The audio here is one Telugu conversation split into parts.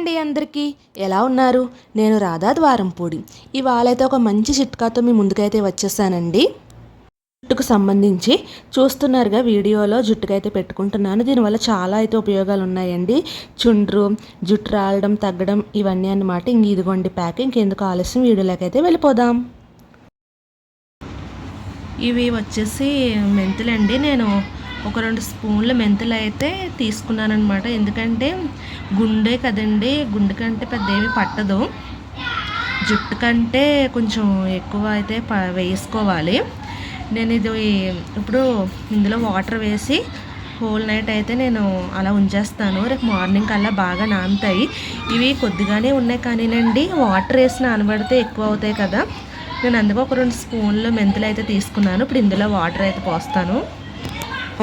అండి అందరికీ. ఎలా ఉన్నారు? నేను రాధా ద్వారంపూడి. ఇవాళ అయితే ఒక మంచి చిట్కాతో మీ ముందుకైతే వచ్చేసానండి. జుట్టుకు సంబంధించి చూస్తున్నారుగా వీడియోలో జుట్టుకైతే పెట్టుకుంటున్నాను. దీనివల్ల చాలా అయితే ఉపయోగాలు ఉన్నాయండి చుండ్రు జుట్టు రాలడం తగ్గడం ఇవన్నీ అన్నమాట. ఇంక ఇదిగోండి ప్యాక్. ఇంకెందుకు ఆలస్యం వీడియోలోకి అయితే వెళ్ళిపోదాం. ఇవి వచ్చేసి మెంతులండి. నేను ఒక రెండు స్పూన్ల మెంతులు అయితే తీసుకున్నానమాట ఎందుకంటే గుండె కదండి గుండె కంటే పెద్ద ఏమి పట్టదు. జుట్టు కంటే కొంచెం ఎక్కువ అయితే ప వేసుకోవాలి. నేను ఇది ఇప్పుడు ఇందులో వాటర్ వేసి హోల్ నైట్ అయితే నేను అలా ఉంచేస్తాను. రేపు మార్నింగ్ కల్లా బాగా నానుతాయి. ఇవి కొద్దిగానే ఉన్నాయి కానీనండి వాటర్ వేసి నానబడితే ఎక్కువ అవుతాయి కదా. నేను అందుకు ఒక రెండు స్పూన్లు మెంతులు అయితే తీసుకున్నాను. ఇప్పుడు ఇందులో వాటర్ అయితే పోస్తాను.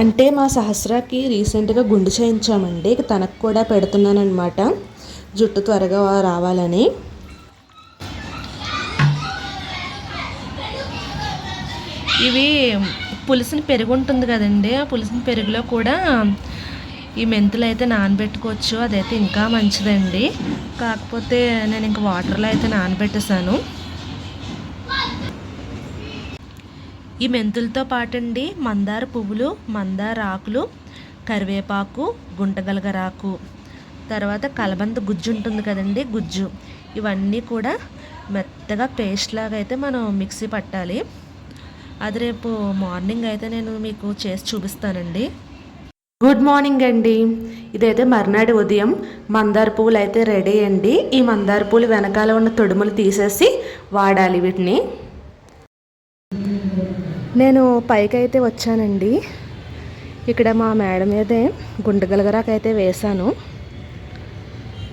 అంటే మా సహస్రాకి రీసెంట్గా గుండు చేయించామండి. ఇక తనకు కూడా పెడుతున్నాను జుట్టు త్వరగా రావాలని. ఇవి పులిసిన పెరుగు ఉంటుంది కదండి. ఆ పులిసిన పెరుగులో కూడా ఈ మెంతులు అయితే నానబెట్టుకోవచ్చు. అదైతే ఇంకా మంచిదండి. కాకపోతే నేను ఇంక వాటర్లో అయితే నానబెట్టేసాను ఈ మెంతులతో పాటండి. మందార పువ్వులు మందార ఆకులు కరివేపాకు గుంటగలగరాకు తర్వాత కలబంద గుజ్జు ఉంటుంది కదండి గుజ్జు. ఇవన్నీ కూడా మెత్తగా పేస్ట్ లాగా అయితే మనం మిక్సీ పట్టాలి. అది రేపు మార్నింగ్ అయితే నేను మీకు చేసి చూపిస్తానండి. గుడ్ మార్నింగ్ అండి. ఇదైతే మర్నాడు ఉదయం. మందార పువ్వులు అయితే రెడీ అండి. ఈ మందార పువ్వులు వెనకాల ఉన్న తొడుములు తీసేసి వాడాలి వీటిని. నేను పైకి అయితే వచ్చానండి. ఇక్కడ మా మేడం మీదే గుంటగలగరాకు అయితే వేశాను.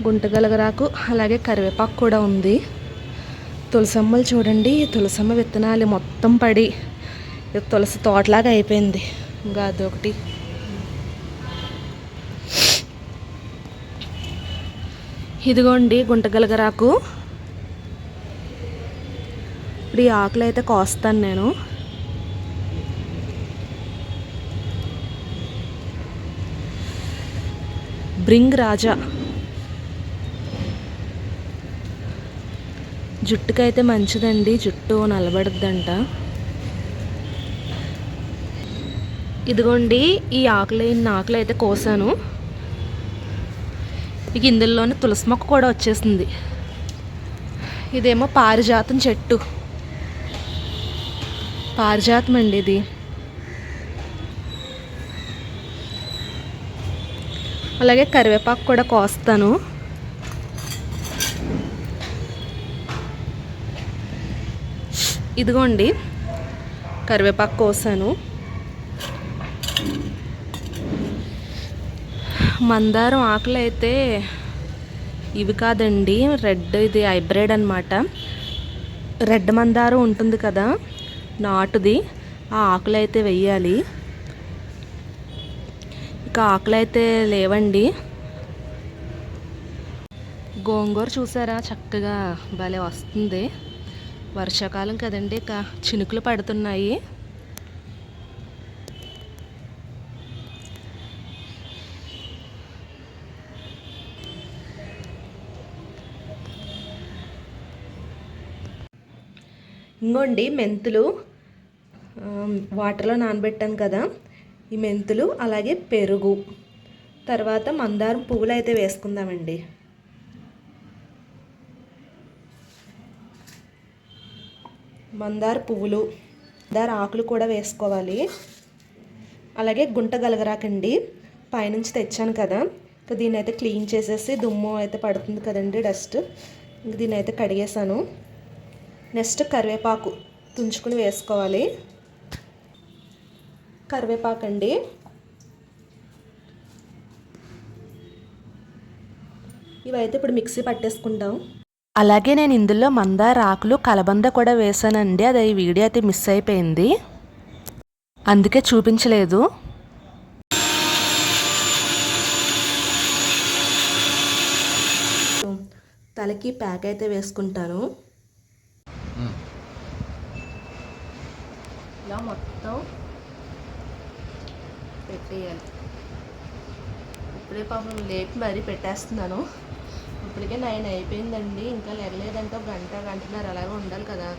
గుంటగలగరాకు అలాగే కరివేపాకు కూడా ఉంది. తులసమ్మలు చూడండి తులసమ్మ విత్తనాలు మొత్తం పడి తులసి తోటలాగా అయిపోయింది. ఇంకా అదొకటి. ఇదిగోండి గుంటగలగరాకు. ఇప్పుడు ఈ ఆకులు అయితే కోస్తాను నేను. బ్రింగ్ రాజా జుట్టుకైతే మంచిదండి జుట్టు నలబడుద్దంట. ఇదిగోండి ఈ ఆకులు ఇన్ని ఆకులు అయితే కోసాను. ఇక ఇందులోనే తులసి మొక్క కూడా వచ్చేసింది. ఇదేమో పారిజాతం చెట్టు. పారిజాతం అండి ఇది. అలాగే కరివేపాకు కూడా కోస్తాను. ఇదిగోండి కరివేపాకు కోసాను. మందారం ఆకులు అయితే ఇవి కాదండి రెడ్ ఇది హైబ్రిడ్ అనమాట రెడ్ మందారం ఉంటుంది కదా నాటుది ఆ ఆకులు అయితే వెయ్యాలి. ఇంకా ఆకులు అయితే లేవండి. గోంగూర చూసారా? చక్కగా భలే వస్తుంది. వర్షాకాలం కదండి ఇక చినుకులు పడుతున్నాయి. ఇంకోండి మెంతులు వాటర్లో నానబెట్టాను కదా. ఈ మెంతులు అలాగే పెరుగు. తర్వాత మందారం పువ్వులు అయితే వేసుకుందామండి. మందార పువ్వులు మందార ఆకులు కూడా వేసుకోవాలి. అలాగే గుంట గలగరాకండి. పైనుంచి తెచ్చాను కదా. ఇంకా దీన్ని అయితే క్లీన్ చేసేసి దుమ్ము అయితే పడుతుంది కదండి డస్ట్. ఇంక దీన్ని అయితే కడిగేసాను నెక్స్ట్ కరివేపాకు తుంచుకుని వేసుకోవాలి. కరివేపాకు అండి. ఇవైతే ఇప్పుడు మిక్సీ పట్టేసుకుంటాం. అలాగే నేను ఇందులో మందార ఆకులు కలబంద కూడా వేసానండి. అది ఈ వీడియో అయితే మిస్ అయిపోయింది. అందుకే చూపించలేదు. తలకి ప్యాక్ అయితే వేసుకుంటాను. ఇలా మొత్తం పెట్టేయాలి. ఇప్పుడే పాపం లేపి మరీ పెట్టేస్తున్నాను. ఇప్పటికే నైన్ అయిపోయిందండి. ఇంకా లేగలేదంటే ఒక గంట గంటన్నర అలాగే ఉండాలి కదా.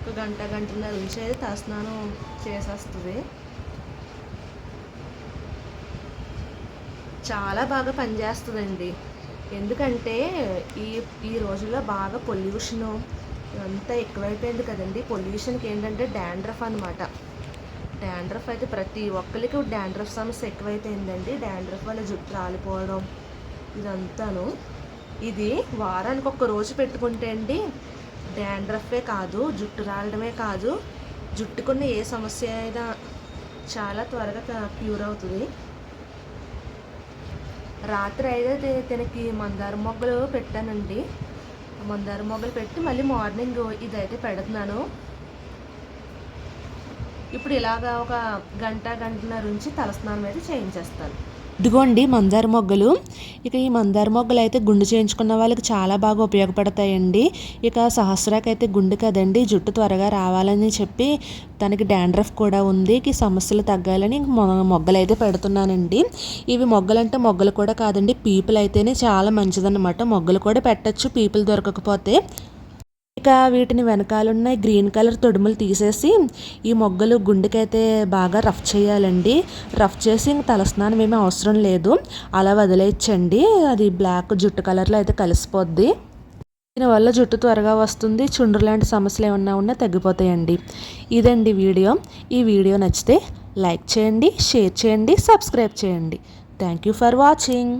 ఒక గంట గంటన్నర ఉంచేది తస్నానం చేసేస్తుంది. చాలా బాగా పనిచేస్తుందండి. ఎందుకంటే ఈ ఈ రోజుల్లో బాగా పొల్యూషను అంతా ఎక్కువైపోయింది కదండి. పొల్యూషన్కి ఏంటంటే డాండ్రఫ్ అనమాట డాండ్రఫ్ అయితే ప్రతి ఒక్కరికి డాండ్రఫ్ సమస్య ఎక్కువైపోయిందండి. డాండ్రఫ్ వల్ల జుట్టు రాలిపోవడం ఇదంతాను. ఇది వారానికి ఒక్క రోజు పెట్టుకుంటే అండి డాండ్రఫే కాదు జుట్టు రాలడమే కాదు జుట్టుకున్న ఏ సమస్య అయినా చాలా త్వరగా క్యూర్ అవుతుంది. రాత్రి అయితే తనకి తినకి మందార మొగ్గలు పెట్టానండి. మందార మొగ్గలు పెట్టి మళ్ళీ మార్నింగ్ ఇదైతే పెడుతున్నాను. ఇప్పుడు ఇలాగా ఒక గంట గంటన్నర ఉంచి తలస్నానం అయితే చేయించేస్తాను. ఇదిగోండి మందార మొగ్గలు. ఇక ఈ మందార మొగ్గలు అయితే గుండు చేయించుకున్న వాళ్ళకి చాలా బాగా ఉపయోగపడతాయండి. ఇక సహస్రాకి అయితే గుండు కదండి జుట్టు త్వరగా రావాలని చెప్పి తనకి డాండ్రఫ్ కూడా ఉంది. ఈ సమస్యలు తగ్గాలని మొ- మొగ్గలు అయితే పెడుతున్నానండి. ఇవి మొగ్గలంటే మొగ్గలు కూడా కాదండి పీపుల్ అయితేనే చాలా మంచిదన్నమాట. మొగ్గలు కూడా పెట్టచ్చు పీపుల్ దొరకకపోతే. ఇక వీటిని వెనకాలన్న గ్రీన్ కలర్ తొడుములు తీసేసి ఈ మొగ్గలు గుండెకైతే బాగా రఫ్ చేయాలండి. రఫ్ చేసి ఇంక తలస్నానం ఏమీ అవసరం లేదు. అలా వదిలేయచ్చండి. అది బ్లాక్ జుట్టు కలర్లో అయితే కలిసిపోద్ది. దీనివల్ల జుట్టు త్వరగా వస్తుంది. చుండ్రు లాంటి సమస్యలు ఏమన్నా ఉన్నా తగ్గిపోతాయండి. ఇదండి వీడియో. ఈ వీడియో నచ్చితే లైక్ చేయండి షేర్ చేయండి సబ్స్క్రైబ్ చేయండి. Thank you for watching.